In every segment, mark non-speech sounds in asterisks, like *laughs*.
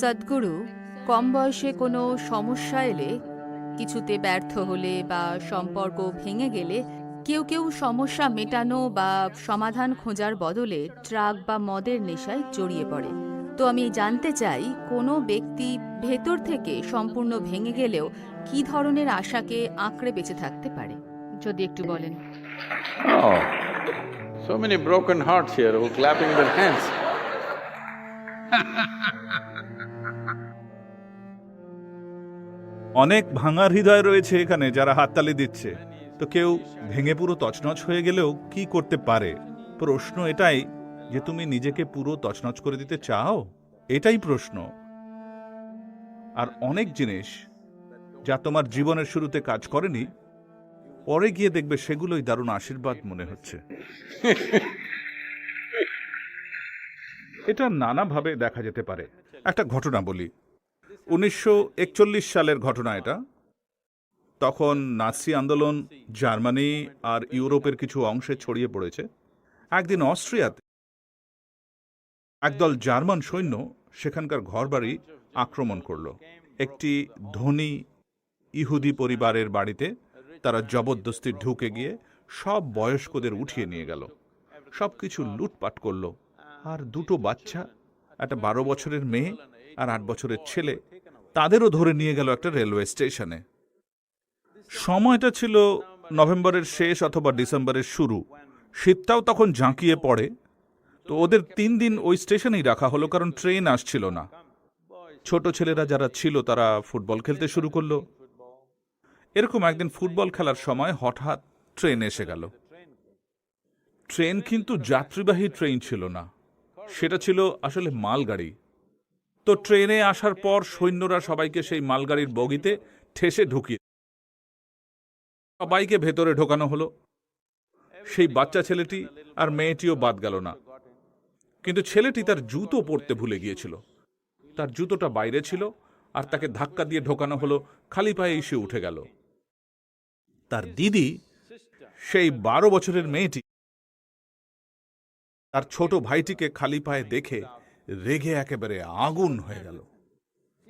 সদ্গুরু কম বয়সে কোনো সমস্যা এলে কিছুতে ব্যর্থ হলে বা সম্পর্ক ভেঙে গেলে কেউ কেউ সমস্যা মেটানো বা সমাধান খোঁজার বদলে ট্রাক বা মদের নেশায় জড়িয়ে পড়ে। তো আমি জানতে চাই কোনো ব্যক্তি ভেতর থেকে সম্পূর্ণ ভেঙে গেলেও কি ধরনের আশাকে আঁকড়ে বেঁচে থাকতে পারে? যদি একটু বলেন। Oh, so many broken hearts here who clapping their hands. *laughs* অনেক ভাঙার হৃদয় রয়েছে এখানে যারা হাততালি দিচ্ছে। তো কেউ ভেঙে পুরো তছনছ হয়ে গেলেও কি করতে পারে? প্রশ্ন এটাই যে তুমি নিজেকে পুরো তছনছ করে দিতে চাও? এটাই প্রশ্ন। আর অনেক জিনিস যা তোমার জীবনের শুরুতে কাজ করেনি, পরে গিয়ে দেখবে সেগুলোই দারুণ আশীর্বাদ মনে হচ্ছে। এটা নানাভাবে দেখা যেতে পারে। একটা ঘটনা বলি। উনিশশো একচল্লিশ সালের ঘটনা এটা। তখন নাসি আন্দোলন জার্মানি আর ইউরোপের কিছু অংশে ছড়িয়ে পড়েছে। একদিন অস্ট্রিয়াতে একদল জার্মান সৈন্য সেখানকার ঘরবাড়ি আক্রমণ করল। একটি ধনী ইহুদি পরিবারের বাড়িতে তারা জবরদস্তি ঢুকে গিয়ে সব বয়স্কদের উঠিয়ে নিয়ে গেল। সব কিছু লুটপাট করল। আর দুটো বাচ্চা একটা বারো বছরের মেয়ে আর আট বছরের ছেলে, তাদেরও ধরে নিয়ে গেল একটা রেলওয়ে স্টেশনে। সময়টা ছিল নভেম্বরের শেষ অথবা ডিসেম্বরের শুরু। শীতটাও তখন ঝাঁকিয়ে পড়ে। তো ওদের তিন দিন ওই স্টেশনেই রাখা হলো, কারণ ট্রেন আসছিল না। ছোট ছেলেরা যারা ছিল, তারা ফুটবল খেলতে শুরু করল। এরকম একদিন ফুটবল খেলার সময় হঠাৎ ট্রেন এসে গেল। ট্রেন কিন্তু যাত্রীবাহী ট্রেন ছিল না। সেটা ছিল আসলে মালগাড়ি। তো ট্রেনে আসার পর সৈন্যরা সবাইকে সেই মালগাড়ির বগিতে ঠেসে ঢুকিয়ে সবাইকে ভেতরে ঢোকানো হলো। সেই বাচ্চা ছেলেটি আর মেয়েটিও বাদ গেল না। কিন্তু ছেলেটি তার জুতো পরতে ভুলে গিয়েছিল। তার জুতোটা বাইরে ছিল আর তাকে ধাক্কা দিয়ে ঢোকানো হলো, খালি পায়ে এসে উঠে গেল। তার দিদি, সেই বারো বছরের মেয়েটি তার ছোট ভাইটিকে খালি পায়ে দেখে রেগে একেবারে আগুন হয়ে গেল।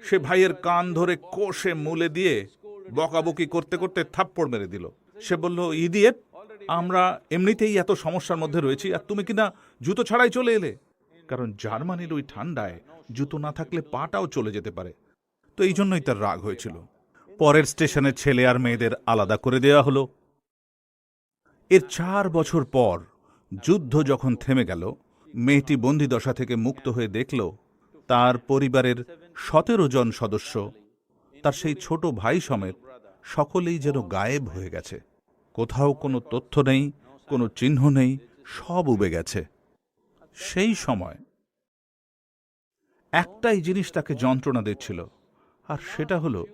সে ভাইয়ের কান ধরে কোষে মুলে দিয়ে বকাবকি করতে করতে থাপ্পড় মেরে দিল। সে বলল, ইদিয়েট, আমরা এমনিতেই এত সমস্যার মধ্যে রয়েছি, আর তুমি কিনা জুতো ছাড়াই চলে এলে? কারণ জার্মানির ওই ঠান্ডায় জুতো না থাকলে পাটাও চলে যেতে পারে। তো এই জন্যই তার রাগ হয়েছিল। পরের স্টেশনে ছেলে আর মেয়েদের আলাদা করে দেওয়া হলো। এর চার বছর পর যুদ্ধ যখন থেমে গেল, মেয়েটি বন্দিদশা থেকে মুক্ত হয়ে দেখল, তার পরিবারের সতেরো জন সদস্য, তার সেই ছোট ভাই সমেত সকলেই যেন গায়েব হয়ে গেছে। কোথাও কোনো তথ্য নেই, কোনো চিহ্ন নেই, সব উবে গেছে। সেই সময় একটাই জিনিস তাকে যন্ত্রণা দিচ্ছিল, আর সেটা হলো,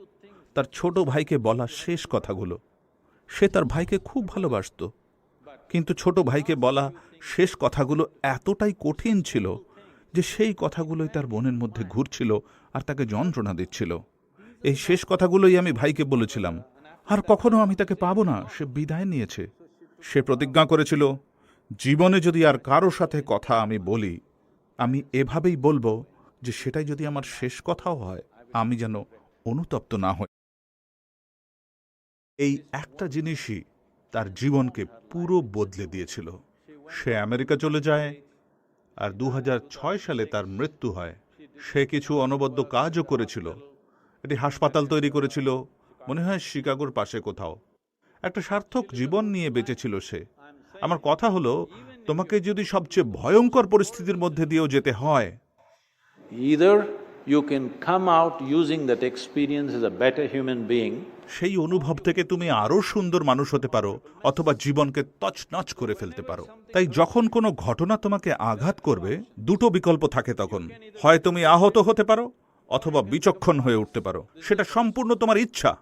তার ছোট ভাইকে বলা শেষ কথাগুলো। সে তার ভাইকে খুব ভালোবাসত কিন্তু ছোট ভাইকে বলা শেষ কথাগুলো এতটাই কঠিন ছিল যে সেই কথাগুলোই তার মনের মধ্যে ঘুরছিল আর তাকে যন্ত্রণা দিচ্ছিল। এই শেষ কথাগুলোই আমি ভাইকে বলেছিলাম, আর কখনো আমি তাকে পাবো না, সে বিদায় নিয়েছে। সে প্রতিজ্ঞা করেছিল, জীবনে যদি আর কারও সাথে কথা আমি বলি, আমি এভাবেই বলব যে সেটাই যদি আমার শেষ কথাও হয়, আমি যেন অনুতপ্ত না হই। এই একটা জিনিসই তার জীবনকে পুরো বদলে দিয়েছিল। সে আমেরিকা চলে যায় আর দু হাজার ছয় সালে তার মৃত্যু হয়। সে কিছু অনবদ্য কাজও করেছিল। এটি হাসপাতাল তৈরি করেছিল। মনে হয় শিকাগোর পাশে কোথাও। একটা সার্থক জীবন নিয়ে বেঁচেছিল সে। আমার কথা হলো, তোমাকে যদি সবচেয়ে ভয়ঙ্কর পরিস্থিতির মধ্যে দিয়েও যেতে হয়, Either you can come out using that experience as a better human being, সেই অনুভব থেকে তুমি আরও সুন্দর মানুষ হতে পারো অথবা জীবনকে তছনছ করে ফেলতে পারো। তাই যখন কোনো ঘটনা তোমাকে আঘাত করবে দুটো বিকল্প থাকে তখন। হয় তুমি আহত হতে পারো অথবা বিচক্ষণ হয়ে উঠতে পারো। সেটা সম্পূর্ণ তোমার ইচ্ছা।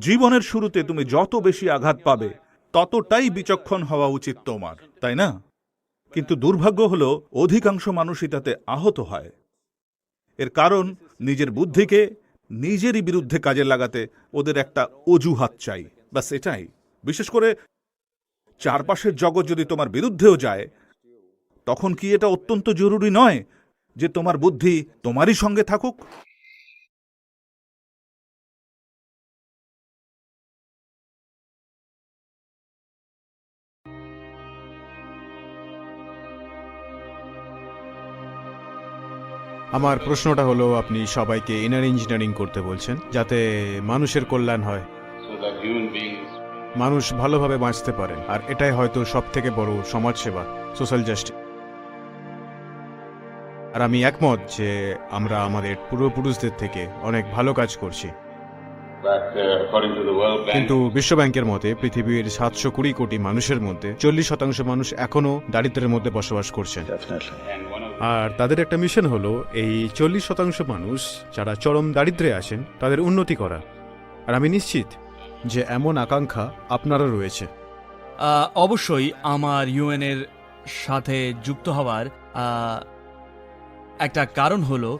জীবনের শুরুতে তুমি যত বেশি আঘাত পাবে ততটাই বিচক্ষণ হওয়া উচিত তোমার তাই না? কিন্তু দুর্ভাগ্য হলো অধিকাংশ মানুষই তাতে আহত হয়। এর কারণ নিজের বুদ্ধিকে নিজেরই বিরুদ্ধে কাজে লাগাতে ওদের একটা অজুহাত চাই। বা সেটাই বিশেষ করে চারপাশের জগৎ যদি তোমার বিরুদ্ধেও যায়, তখন কি এটা অত্যন্ত জরুরি নয় যে তোমার বুদ্ধি তোমারই সঙ্গে থাকুক? আমার প্রশ্নটা হলো আপনি সবাইকে ইনার ইঞ্জিনিয়ারিং করতে বলছেন যাতে মানুষের কল্যাণ হয়। মানুষ ভালোভাবে বাঁচতে পারেন আর এটাই হয়তো সব থেকে বড় সমাজসেবা সোশ্যাল জাস্টিস আর আমি একমত যে আমরা আমাদের পূর্বপুরুষদের থেকে অনেক ভালো কাজ করছি। Uh. কিন্তু বিশ্বব্যাংকের মতে পৃথিবীর সাতশো কুড়ি কোটি মানুষের মধ্যে চল্লিশ শতাংশ মানুষ এখনও দারিদ্র্যের মধ্যে বসবাস করছেন। আর তাদের একটা মিশন হলো এই চল্লিশ শতাংশ মানুষ যারা চরম দারিদ্রে আছেন, তাদের উন্নতি করা। আর আমি নিশ্চিত যে এমন আকাঙ্ক্ষা আপনারও রয়েছে। অবশ্যই আমার ইউএনের সাথে যুক্ত হওয়ার একটা কারণ হলো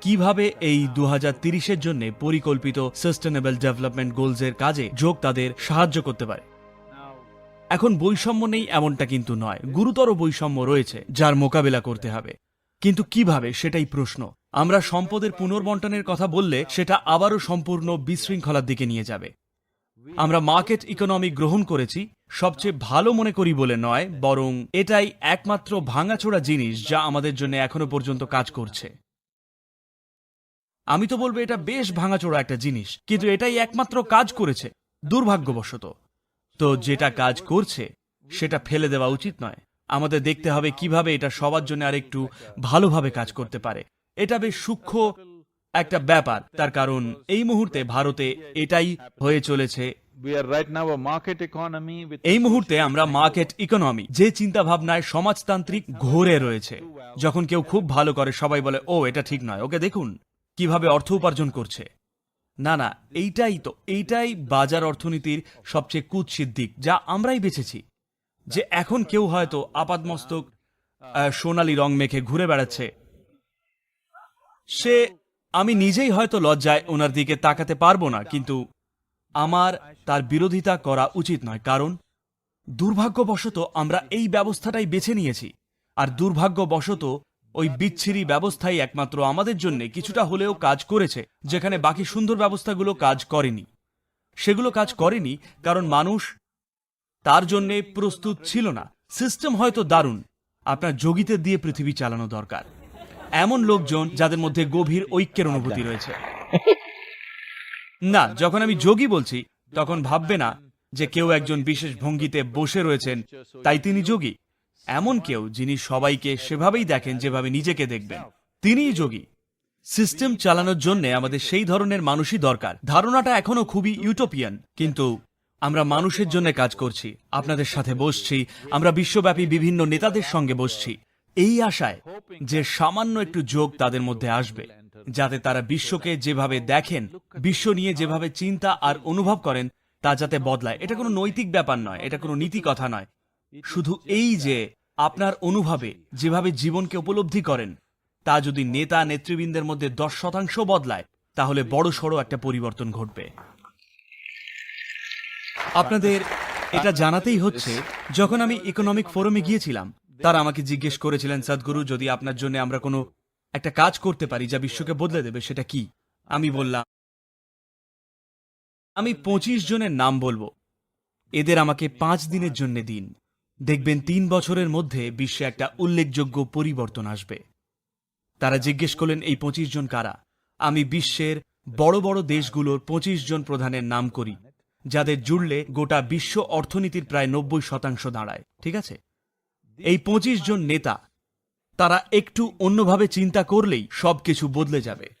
কীভাবে এই দু হাজার তিরিশের জন্য পরিকল্পিত সাস্টেনেবল ডেভেলপমেন্ট গোলসের কাজে যোগ তাদের সাহায্য করতে পারে। এখন বৈষম্য নেই এমনটা কিন্তু নয়। গুরুতর বৈষম্য রয়েছে, যার মোকাবেলা করতে হবে। কিন্তু কীভাবে, সেটাই প্রশ্ন। আমরা সম্পদের পুনর্বন্টনের কথা বললে, সেটা আবারও সম্পূর্ণ বিশৃঙ্খলার দিকে নিয়ে যাবে। আমরা মার্কেট ইকোনমি গ্রহণ করেছি, সবচেয়ে ভালো মনে করি বলে নয়, বরং এটাই একমাত্র ভাঙাচোড়া জিনিস যা আমাদের জন্য এখনও পর্যন্ত কাজ করছে। আমি তো বলব এটা বেশ ভাঙাচোড়া একটা জিনিস, কিন্তু এটাই একমাত্র কাজ করেছে, দুর্ভাগ্যবশত। তো যেটা কাজ করছে সেটা ফেলে দেওয়া উচিত নয়। আমাদের দেখতে হবে কীভাবে এটা সবার জন্য আরেকটু ভালোভাবে কাজ করতে পারে। এটা বেশ সূক্ষ্ম একটা ব্যাপার তার কারণ এই মুহূর্তে ভারতে এটাই হয়ে চলেছে। এই মুহূর্তে আমরা মার্কেট ইকোনমি যে চিন্তা ভাবনায় সমাজতান্ত্রিক ঘোরে রয়েছে। যখন কেউ খুব ভালো করে সবাই বলে ও এটা ঠিক নয়। ওকে দেখুন কীভাবে অর্থ উপার্জন করছে। না না, এইটাই তো, এইটাই বাজার অর্থনীতির সবচেয়ে কুৎসিত দিক, যা আমরাই বেছেছি। যে এখন কেউ হয়তো আপাদমস্তক সোনালী রং মেখে ঘুরে বেড়াচ্ছে। সে, আমি নিজেই হয়তো লজ্জায় ওনার দিকে তাকাতে পারব না, কিন্তু আমার তার বিরোধিতা করা উচিত নয়, কারণ দুর্ভাগ্যবশত আমরা এই ব্যবস্থাটাই বেছে নিয়েছি। আর দুর্ভাগ্যবশত ওই বিচ্ছিরি ব্যবস্থাই একমাত্র আমাদের জন্য কিছুটা হলেও কাজ করেছে, যেখানে বাকি সুন্দর ব্যবস্থাগুলো কাজ করেনি। সেগুলো কাজ করেনি কারণ মানুষ তার জন্যে প্রস্তুত ছিল না। সিস্টেম হয়তো দারুণ, আপনার যোগীতে দিয়ে পৃথিবী চালানো দরকার। এমন লোকজন যাদের মধ্যে গভীর ঐক্যের অনুভূতি রয়েছে। না, যখন আমি যোগী বলছি, তখন ভাববে না যে কেউ একজন বিশেষ ভঙ্গিতে বসে রয়েছেন, তাই তিনি যোগী। এমন কেউ যিনি সবাইকে সেভাবেই দেখেন যেভাবে নিজেকে দেখবেন। তিনিই যোগী। সিস্টেম চালানোর জন্য আমাদের সেই ধরনের মানুষই দরকার। ধারণাটা এখনও খুবই ইউটোপিয়ান, কিন্তু আমরা মানুষের জন্য কাজ করছি, আপনাদের সাথে বসছি, আমরা বিশ্বব্যাপী বিভিন্ন নেতাদের সঙ্গে বসছি। এই আশায় যে সামান্য একটু যোগ তাদের মধ্যে আসবে, যাতে তারা বিশ্বকে যেভাবে দেখেন, বিশ্ব নিয়ে যেভাবে চিন্তা আর অনুভব করেন, তা যাতে বদলায়। এটা কোনো নৈতিক ব্যাপার নয়, এটা কোনো নীতি কথা নয়। শুধু এই যে আপনার অনুভবে যেভাবে জীবনকে উপলব্ধি করেন তা যদি নেতা নেতৃবৃন্দের মধ্যে দশ শতাংশ বদলায় তাহলে বড় সড়ো একটা পরিবর্তন ঘটবে। আপনাদের এটা জানাতেই হচ্ছে যখন আমি ইকোনমিক ফোরামে গিয়েছিলাম তারা আমাকে জিজ্ঞেস করেছিলেন সদ্গুরু যদি আপনার জন্য আমরা কোনো একটা কাজ করতে পারি যা বিশ্বকে বদলে দেবে সেটা কি? আমি বললাম আমি পঁচিশ জনের নাম বলব। এদের আমাকে পাঁচ দিনের জন্য দিন। দেখবেন তিন বছরের মধ্যে বিশ্বে একটা উল্লেখযোগ্য পরিবর্তন আসবে। তারা জিজ্ঞেস করলেন, এই পঁচিশ জন কারা? আমি বিশ্বের বড় বড় দেশগুলোর পঁচিশ জন প্রধানের নাম করি, যাদের জুড়লে গোটা বিশ্ব অর্থনীতির প্রায় নব্বই শতাংশ দাঁড়ায়, ঠিক আছে? এই পঁচিশ জন নেতা, তারা একটু অন্যভাবে চিন্তা করলেই সবকিছু বদলে যাবে।